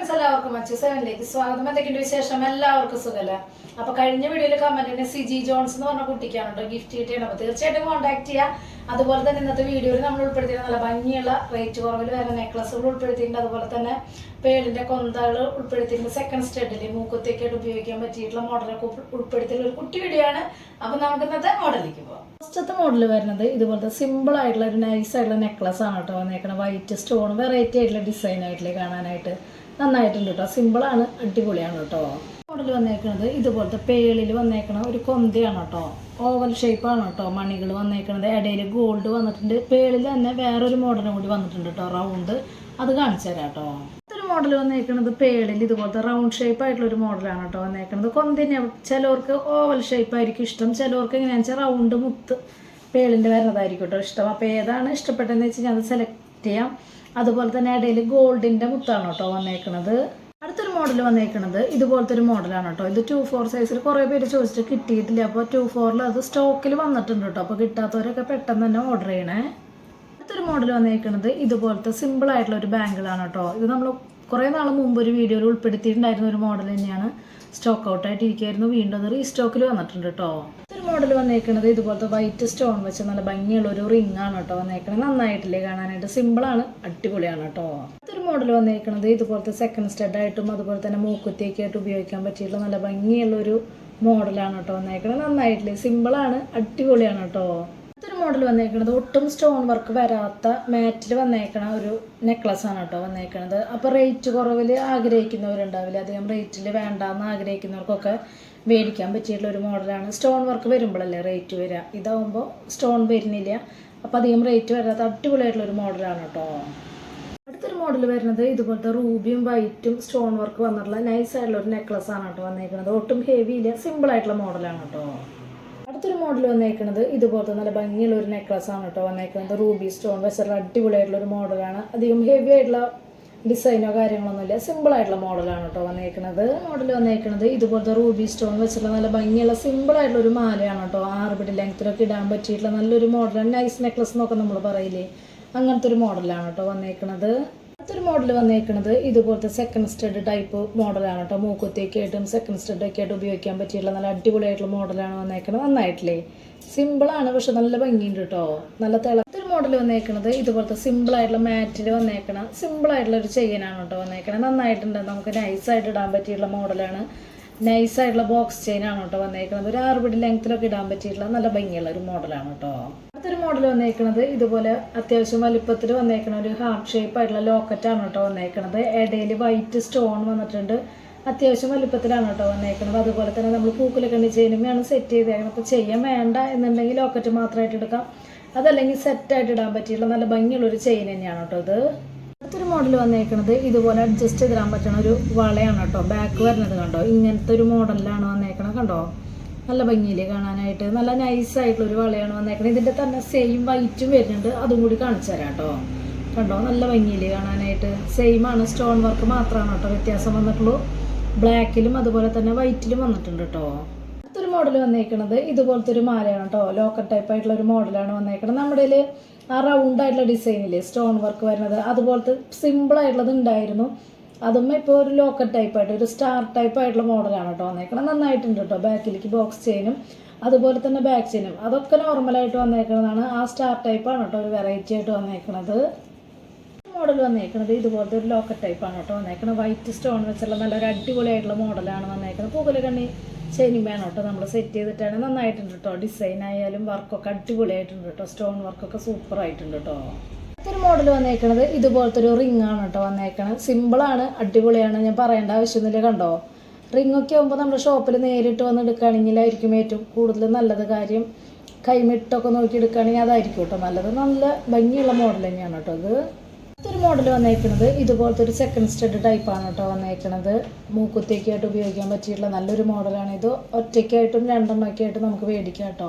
Friends എല്ലാവർക്കും മച്ചു സെവനിലേക്ക് സ്വാഗതം. എന്തൊക്കെയുണ്ട് വിശേഷം? എല്ലാവർക്കും സുഖമല്ല അപ്പൊ കഴിഞ്ഞ വീഡിയോയിൽ കമന്റിന് സിജി ജോൺസ് എന്ന് പറഞ്ഞ കുട്ടിക്കാണ് കേട്ടോ ഗിഫ്റ്റ് കിട്ടിയത്. അപ്പൊ തീർച്ചയായിട്ടും കോൺടാക്ട് ചെയ്യാം. അതുപോലെ തന്നെ ഇന്നത്തെ വീഡിയോയിൽ നമ്മൾ ഉൾപ്പെടുത്തിയ നല്ല ഭംഗിയുള്ള റേറ്റ് കുറവിൽ വരുന്ന നെക്ലസുകൾ ഉൾപ്പെടുത്തിയിട്ടുണ്ട്. അതുപോലെ തന്നെ പേളിന്റെ കൊന്തകൾ ഉൾപ്പെടുത്തിയിട്ടുണ്ട്. സെക്കൻഡ് സ്റ്റഡിൽ മൂക്കുത്തേക്കായിട്ട് ഉപയോഗിക്കാൻ പറ്റിയിട്ടുള്ള മോഡലൊക്കെ ഉൾപ്പെടുത്തിയുള്ള ഒരു കുട്ടി വീഡിയോ ആണ്. അപ്പൊ നമുക്ക് ഇന്നത്തെ മോഡലിലേക്ക് പോകാം ഫസ്റ്റത്തെ മോഡൽ വരുന്നത് ഇതുപോലത്തെ സിമ്പിൾ ആയിട്ടുള്ള ഒരു നൈസ് ആയിട്ടുള്ള നെക്ലസ് ആണ് കേട്ടോ വന്നേക്കണ വൈറ്റ് സ്റ്റോൺ വെറൈറ്റി ആയിട്ടുള്ള ഡിസൈൻ ആയിട്ടില്ലേ കാണാനായിട്ട്. നന്നായിട്ടുണ്ട് കേട്ടോ സിമ്പിളാണ് അടിപൊളിയാണ് കേട്ടോ മോഡൽ വന്നേക്കുന്നത് ഇതുപോലത്തെ പേളിൽ വന്നേക്കണ ഒരു കൊന്തയാണ് കേട്ടോ ഓവൽ ഷേപ്പാണ് കേട്ടോ മണികൾ വന്നേക്കണത്. ഇടയിൽ ഗോൾഡ് വന്നിട്ടുണ്ട്. പേളിൽ തന്നെ വേറൊരു മോഡലും കൂടി വന്നിട്ടുണ്ട് കേട്ടോ റൗണ്ട്. അത് കാണിച്ചു തരാം കേട്ടോ ഇത്തൊരു മോഡൽ വന്നേക്കുന്നത് പേളിൽ ഇതുപോലത്തെ റൗണ്ട് ഷേപ്പ് ആയിട്ടുള്ള ഒരു മോഡലാണ് കേട്ടോ വന്നേക്കുന്നത് കൊന്തിന് ചിലവർക്ക് ഓവൽ ഷേപ്പ് ആയിരിക്കും ഇഷ്ടം. ചിലവർക്ക് എങ്ങനെയാണെന്ന് വെച്ചാൽ റൗണ്ട് മുത്ത് പേളിന്റെ വരുന്നതായിരിക്കും കേട്ടോ ഇഷ്ടം. അപ്പോൾ ഏതാണ് ഇഷ്ടപ്പെട്ടതെന്ന് വെച്ചാൽ ഞാൻ അത് സെലക്ട് ചെയ്യാം. അതുപോലെ തന്നെ ഇടയിൽ ഗോൾഡിന്റെ മുത്താണ് കേട്ടോ വന്നേക്കുന്നത് അടുത്തൊരു മോഡൽ വന്നേക്കുന്നത് ഇതുപോലത്തെ ഒരു മോഡലാണ് കേട്ടോ. ഇത് ടു ഫോർ സൈസിൽ കുറേ പേര് ചോദിച്ചിട്ട് കിട്ടിയിട്ടില്ല. അപ്പോൾ ടു ഫോറിൽ അത് സ്റ്റോക്കിൽ വന്നിട്ടുണ്ട് കേട്ടോ. അപ്പോൾ കിട്ടാത്തവരൊക്കെ പെട്ടെന്ന് തന്നെ ഓർഡർ ചെയ്യണേ. അടുത്തൊരു മോഡൽ വന്നേക്കുന്നത് ഇതുപോലത്തെ സിമ്പിൾ ആയിട്ടുള്ള ഒരു ബാങ്കിളാണ് കേട്ടോ. ഇത് നമ്മൾ കുറേ നാൾ മുമ്പ് ഒരു വീഡിയോയിൽ ഉൾപ്പെടുത്തിയിട്ടുണ്ടായിരുന്ന ഒരു മോഡൽ തന്നെയാണ്. സ്റ്റോക്ക് ഔട്ട് ആയിട്ട് ഇരിക്കുകയായിരുന്നു വീണ്ടും അത് റീസ്റ്റോക്കിൽ വന്നിട്ടുണ്ട് കേട്ടോ. മോഡൽ വന്നേക്കുന്നത് ഇതുപോലത്തെ വൈറ്റ് സ്റ്റോൺ വെച്ച് നല്ല ഭംഗിയുള്ള ഒരു റിംഗ് ആണ് കേട്ടോ വന്നേക്കുന്നത് നന്നായിട്ടില്ലേ കാണാനായിട്ട്. സിമ്പിളാണ് അടിപൊളിയാണ് കേട്ടോ. അടുത്തൊരു മോഡൽ വന്നേക്കുന്നത് ഇതുപോലത്തെ സെക്കൻഡ് സ്റ്റഡ് ആയിട്ടും അതുപോലെ തന്നെ മൂക്കുത്തിയൊക്കെ ആയിട്ട് ഉപയോഗിക്കാൻ പറ്റിയിട്ടുള്ള നല്ല ഭംഗിയുള്ള ഒരു മോഡലാണ് കേട്ടോ വന്നേക്കുന്നത് നന്നായിട്ടില്ലേ? സിമ്പിളാണ് അടിപൊളിയാണ് കേട്ടോ. അടുത്തൊരു മോഡൽ വന്നേക്കുന്നത് ഒട്ടും സ്റ്റോൺ വർക്ക് വരാത്ത മാറ്റിൽ വന്നേക്കണ ഒരു നെക്ലസ് ആണ് കേട്ടോ വന്നേക്കണത്. അപ്പോൾ റേറ്റ് കുറവിൽ ആഗ്രഹിക്കുന്നവരുണ്ടാവില്ല? അധികം റേറ്റിൽ വേണ്ടാന്ന് ആഗ്രഹിക്കുന്നവർക്കൊക്കെ മേടിക്കാൻ പറ്റിയിട്ടുള്ള ഒരു മോഡലാണ്. സ്റ്റോൺ വർക്ക് വരുമ്പോഴല്ലേ റേറ്റ് വരിക? ഇതാവുമ്പോൾ സ്റ്റോൺ വരുന്നില്ല. അപ്പോൾ അധികം റേറ്റ് വരാത്ത അടിപൊളിയായിട്ടുള്ള ഒരു മോഡലാണ് കേട്ടോ അടുത്തൊരു മോഡൽ വരുന്നത് ഇതുപോലത്തെ റൂബിയും വൈറ്റും സ്റ്റോൺ വർക്ക് വന്നിട്ടുള്ള നൈസ് ആയിട്ടുള്ള ഒരു നെക്ലസ് ആണ് കേട്ടോ വന്നേക്കുന്നത് ഒട്ടും ഹെവി ഇല്ല സിമ്പിൾ ആയിട്ടുള്ള മോഡലാണ് കേട്ടോ അടുത്തൊരു മോഡൽ വന്നേക്കുന്നത് ഇതുപോലത്തെ നല്ല ഭംഗിയുള്ള ഒരു നെക്ലസ് ആണ് കേട്ടോ വന്നേക്കുന്നത് റൂബി സ്റ്റോൺ വെച്ചിട്ടുള്ള അടിപൊളിയായിട്ടുള്ള ഒരു മോഡലാണ് അധികം ഹെവി ആയിട്ടുള്ള ഡിസൈനോ കാര്യങ്ങളൊന്നുമില്ല. സിമ്പിൾ ആയിട്ടുള്ള മോഡലാണ് കേട്ടോ വന്നേക്കുന്നത് മോഡൽ വന്നേക്കുന്നത് ഇതുപോലത്തെ റൂബി സ്റ്റോൺ വെച്ചിട്ടുള്ള നല്ല ഭംഗിയുള്ള സിമ്പിൾ ആയിട്ടുള്ള ഒരു മാലയാണ് കേട്ടോ. ആറ് പിടി ലെങ്ത്തിലൊക്കെ ഇടാൻ പറ്റിയിട്ടുള്ള നല്ലൊരു മോഡലാണ് നൈസ് നെക്ലസ് എന്നൊക്കെ നമ്മൾ പറയില്ലേ? അങ്ങനത്തെ ഒരു മോഡലാണ് കേട്ടോ വന്നേക്കുന്നത് അടുത്തൊരു മോഡൽ വന്നേക്കുന്നത് ഇതുപോലത്തെ സെക്കൻഡ് സ്റ്റഡ് ടൈപ്പ് മോഡലാണ് കേട്ടോ. മൂക്കുത്തേക്ക് ആയിട്ടും സെക്കൻഡ് സ്റ്റഡ് ഒക്കെ ആയിട്ട് ഉപയോഗിക്കാൻ പറ്റിയിട്ടുള്ള നല്ല അടിപൊളിയായിട്ടുള്ള മോഡലാണ് വന്നേക്കുന്നത് നന്നായിട്ടില്ലേ? സിമ്പിളാണ് പക്ഷെ നല്ല ഭംഗിയുണ്ട് കേട്ടോ. നല്ല തിളത്തൊരു മോഡൽ വന്നേക്കുന്നത് ഇതുപോലത്തെ സിമ്പിൾ ആയിട്ടുള്ള മാറ്റിൽ വന്നേക്കണ സിമ്പിൾ ആയിട്ടുള്ള ഒരു ചെയിനാണ് കേട്ടോ വന്നേക്കണത് നന്നായിട്ടുണ്ട്. നമുക്ക് നൈസായിട്ട് ഇടാൻ പറ്റിയിട്ടുള്ള മോഡലാണ് നൈസായിട്ടുള്ള ബോക്സ് ചെയിനാണ് കേട്ടോ വന്നേക്കുന്നത് ഒരു ആറ് പിടി ലെങ്ത്തിലൊക്കെ ഇടാൻ പറ്റിയിട്ടുള്ള നല്ല ഭംഗിയുള്ള ഒരു മോഡലാണ് കേട്ടോ. അടുത്തൊരു മോഡൽ വന്നേക്കുന്നത് ഇതുപോലെ അത്യാവശ്യം വലിപ്പത്തിൽ വന്നേക്കണ ഒരു ഹാർട്ട് ഷേപ്പ് ആയിട്ടുള്ള ലോക്കറ്റാണ് കേട്ടോ വന്നേക്കണത്. ഇടയിൽ വൈറ്റ് സ്റ്റോൺ വന്നിട്ടുണ്ട്. അത്യാവശ്യം വലിപ്പത്തിലാണ് കേട്ടോ വന്നേക്കണത്. അതുപോലെ തന്നെ നമ്മൾ പൂക്കലൊക്കെ ചെയിനുമാണ് സെറ്റ് ചെയ്തേക്കണം അപ്പോൾ ചെയ്യാൻ വേണ്ട എന്നുണ്ടെങ്കിൽ ലോക്കറ്റ് മാത്രമായിട്ട് എടുക്കാം. അതല്ലെങ്കിൽ സെറ്റായിട്ട് ഇടാൻ പറ്റിയിട്ടുള്ള നല്ല ഭംഗിയുള്ള ഒരു ചെയിൻ തന്നെയാണ് കേട്ടോ ഇത്. അടുത്തൊരു മോഡൽ വന്നേക്കുന്നത് ഇതുപോലെ അഡ്ജസ്റ്റ് ചെയ്തിടാൻ പറ്റുന്ന ഒരു വളയാണ് കേട്ടോ. ബാക്ക് വരുന്നത് കണ്ടോ? ഇങ്ങനത്തെ ഒരു മോഡലിലാണ് വന്നേക്കണത് കണ്ടോ? നല്ല ഭംഗിയിൽ കാണാനായിട്ട്. നല്ല നൈസ് ആയിട്ടുള്ള ഒരു വളയാണ് വന്നേക്കണത്. ഇതിന്റെ തന്നെ സെയിം വൈറ്റും വരുന്നുണ്ട്. അതും കൂടി കാണിച്ചു തരാം കേട്ടോ. കണ്ടോ? നല്ല ഭംഗിയിൽ കാണാനായിട്ട്. സെയിം ആണ്. സ്റ്റോൺ വർക്ക് മാത്രമാണ് കേട്ടോ വ്യത്യാസം വന്നിട്ടുള്ളൂ. ബ്ലാക്കിലും അതുപോലെ തന്നെ വൈറ്റിലും വന്നിട്ടുണ്ട് കേട്ടോ അടുത്തൊരു മോഡൽ വന്നേക്കണത് ഇതുപോലത്തെ ഒരു മാലയാണ് കേട്ടോ ലോക്കൽ ടൈപ്പ് ആയിട്ടുള്ള ഒരു മോഡലാണ് വന്നേക്കണത്. നമ്മുടെ ആ റൗണ്ട് ആയിട്ടുള്ള ഡിസൈനില്ലേ സ്റ്റോൺ വർക്ക് വരുന്നത്. അതുപോലത്തെ സിമ്പിൾ ആയിട്ടുള്ളത് ഉണ്ടായിരുന്നു. അതും ഇപ്പോൾ ഒരു ലോക്കൽ ടൈപ്പ് ആയിട്ട് ഒരു സ്റ്റാർ ടൈപ്പ് ആയിട്ടുള്ള മോഡലാണ് കേട്ടോ വന്നേക്കണം നന്നായിട്ടുണ്ട് കേട്ടോ ബാക്കിലേക്ക് ബോക്സ് ചെയിനും അതുപോലെ തന്നെ ബാക്ക് ചെയിനും അതൊക്കെ നോർമലായിട്ട് വന്നേക്കുന്നതാണ് ആ സ്റ്റാർ ടൈപ്പാണ് കേട്ടോ ഒരു വെറൈറ്റി ആയിട്ട് വന്നേക്കണത്. മോഡൽ വന്നേക്കുന്നത് ഇതുപോലത്തെ ഒരു ലോക്കൽ ടൈപ്പാണ് കേട്ടോ വന്നേക്കുന്നത് വൈറ്റ് സ്റ്റോൺ വെച്ചുള്ള നല്ലൊരു അടിപൊളിയായിട്ടുള്ള മോഡലാണ് വന്നേക്കുന്നത് പൂക്കൽ കണ്ണി വേണം കേട്ടോ. നമ്മൾ സെറ്റ് ചെയ്തിട്ടാണ് നന്നായിട്ടുണ്ട് കേട്ടോ. ഡിസൈൻ ആയാലും വർക്കൊക്കെ അടിപൊളിയായിട്ടുണ്ട് കേട്ടോ. സ്റ്റോൺ വർക്കൊക്കെ സൂപ്പർ ആയിട്ടുണ്ട് കേട്ടോ. അടുത്തൊരു മോഡൽ വന്നേക്കുന്നത് ഇതുപോലത്തെ ഒരു റിംഗ് ആണ് കേട്ടോ വന്നേക്കണത്. സിമ്പിളാണ് അടിപൊളിയാണ്. ഞാൻ പറയേണ്ട ആവശ്യമൊന്നുമില്ല കണ്ടോ? റിംഗ് ഒക്കെ ആകുമ്പോൾ നമ്മുടെ ഷോപ്പിൽ നേരിട്ട് വന്ന് എടുക്കുകയാണെങ്കിലായിരിക്കും ഏറ്റവും കൂടുതൽ നല്ലത് കാര്യം. കൈമിട്ടൊക്കെ നോക്കി എടുക്കുകയാണെങ്കിൽ അതായിരിക്കും കേട്ടോ നല്ലത്. നല്ല ഭംഗിയുള്ള മോഡൽ തന്നെയാണ് കേട്ടോ ഇത്. അടുത്തൊരു മോഡൽ വന്നേക്കുന്നത് ഇതുപോലത്തെ ഒരു സെക്കൻഡ് സ്റ്റഡ് ടൈപ്പാണ് കേട്ടോ വന്നേക്കുന്നത് മൂക്കുത്തേക്കായിട്ട് ഉപയോഗിക്കാൻ പറ്റിയിട്ടുള്ള നല്ലൊരു മോഡലാണ് ഇത്. ഒറ്റയ്ക്കായിട്ടും രണ്ടെണ്ണമൊക്കെ ആയിട്ട് നമുക്ക് മേടിക്കാം കേട്ടോ.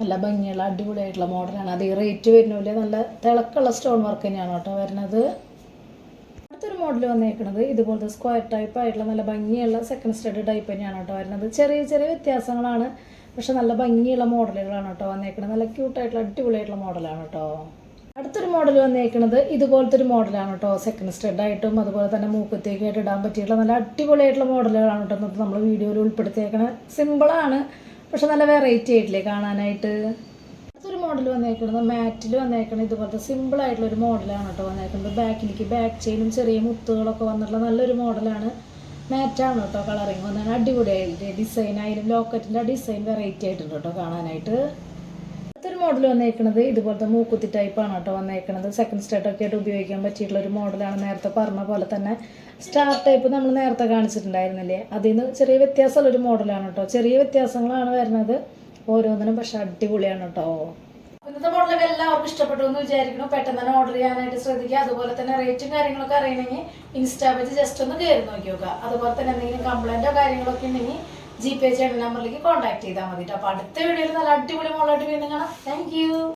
നല്ല ഭംഗിയുള്ള അടിപൊളിയായിട്ടുള്ള മോഡലാണ് അത് ഈ റേറ്റ് വരുന്നില്ല നല്ല തിളക്കുള്ള സ്റ്റോൺ വർക്ക് തന്നെയാണ് കേട്ടോ വരുന്നത്. അടുത്തൊരു മോഡൽ വന്നേക്കുന്നത് ഇതുപോലത്തെ സ്ക്വയർ ടൈപ്പ് ആയിട്ടുള്ള നല്ല ഭംഗിയുള്ള സെക്കൻഡ് സ്റ്റഡ് ടൈപ്പ് തന്നെയാണ് കേട്ടോ വരുന്നത്. ചെറിയ ചെറിയ വ്യത്യാസങ്ങളാണ് പക്ഷെ നല്ല ഭംഗിയുള്ള മോഡലുകളാണ് കേട്ടോ വന്നേക്കുന്നത് നല്ല ക്യൂട്ടായിട്ടുള്ള അടിപൊളിയായിട്ടുള്ള മോഡലാണ് കേട്ടോ. അടുത്തൊരു മോഡൽ വന്നേക്കുന്നത് ഇതുപോലത്തെ ഒരു മോഡലാണ് കേട്ടോ സെക്കൻഡ് സ്റ്റെഡ് ആയിട്ടും അതുപോലെ തന്നെ മൂക്കത്തേക്ക് ആയിട്ട് ഇടാൻ പറ്റിയിട്ടുള്ള നല്ല അടിപൊളിയായിട്ടുള്ള മോഡലുകളാണ് കേട്ടോ എന്നിട്ട് നമ്മൾ വീഡിയോയിൽ ഉൾപ്പെടുത്തിയേക്കണ. സിമ്പിളാണ് പക്ഷെ നല്ല വെറൈറ്റി ആയിട്ടില്ലേ കാണാനായിട്ട്? അടുത്തൊരു മോഡൽ വന്നേക്കുന്നത് മാറ്റിൽ വന്നേക്കുന്നത് ഇതുപോലത്തെ സിമ്പിൾ ആയിട്ടുള്ള ഒരു മോഡലാണ് കേട്ടോ വന്നേക്കുന്നത് ബാക്കിലേക്ക് ബാക്ക് ചെയിനും ചെറിയ മുത്തുകളൊക്കെ വന്നിട്ടുള്ള നല്ലൊരു മോഡലാണ് മാറ്റാണ് കേട്ടോ കളറിങ് വന്നാൽ അടിപൊളിയായിട്ട് ഡിസൈൻ ആയാലും ലോക്കറ്റിന്റെ ഡിസൈൻ വെറൈറ്റി ആയിട്ടുണ്ട് കേട്ടോ കാണാനായിട്ട്. മോഡൽ വന്നേക്കുന്നത് ഇതുപോലത്തെ മൂക്കുത്തി ടൈപ്പാണ് കേട്ടോ വന്നേക്കുന്നത് സെക്കൻഡ് സ്റ്റാർട്ടൊക്കെ ആയിട്ട് ഉപയോഗിക്കാൻ പറ്റിയിട്ടുള്ള ഒരു മോഡലാണ് നേരത്തെ പറഞ്ഞ പോലെ തന്നെ. സ്റ്റാർ ടൈപ്പ് നമ്മൾ നേരത്തെ കാണിച്ചിട്ടുണ്ടായിരുന്നില്ലേ? അതിൽ നിന്ന് ചെറിയ വ്യത്യാസമുള്ള ഒരു മോഡലാണ് കേട്ടോ. ചെറിയ വ്യത്യാസങ്ങളാണ് വരുന്നത്. ഓരോന്നിനും പക്ഷെ അടിപൊളിയാണ് കേട്ടോ. ഇന്നത്തെ മോഡലൊക്കെ എല്ലാവർക്കും ഇഷ്ടപ്പെട്ടു എന്ന് വിചാരിക്കുന്നു. പെട്ടെന്ന് തന്നെ ഓർഡർ ചെയ്യാനായിട്ട് ശ്രദ്ധിക്കുക. അതുപോലെ തന്നെ റേറ്റും കാര്യങ്ങളൊക്കെ അറിയണമെങ്കിൽ ഇൻസ്റ്റാ പേജ് ജസ്റ്റ് ഒന്ന് കയറി നോക്കി നോക്കുക. അതുപോലെ തന്നെ എന്തെങ്കിലും കംപ്ലൈന്റോ കാര്യങ്ങളൊക്കെ ഉണ്ടെങ്കിൽ ജി പേ ചെയ്യുന്ന നമ്പറിലേക്ക് കോൺടാക്ട് ചെയ്താൽ മതി അപ്പോൾ അടുത്ത വീഡിയോയിൽ നല്ല അടിപൊളി മോളായിട്ട് വീണ്ടും കാണാം. താങ്ക്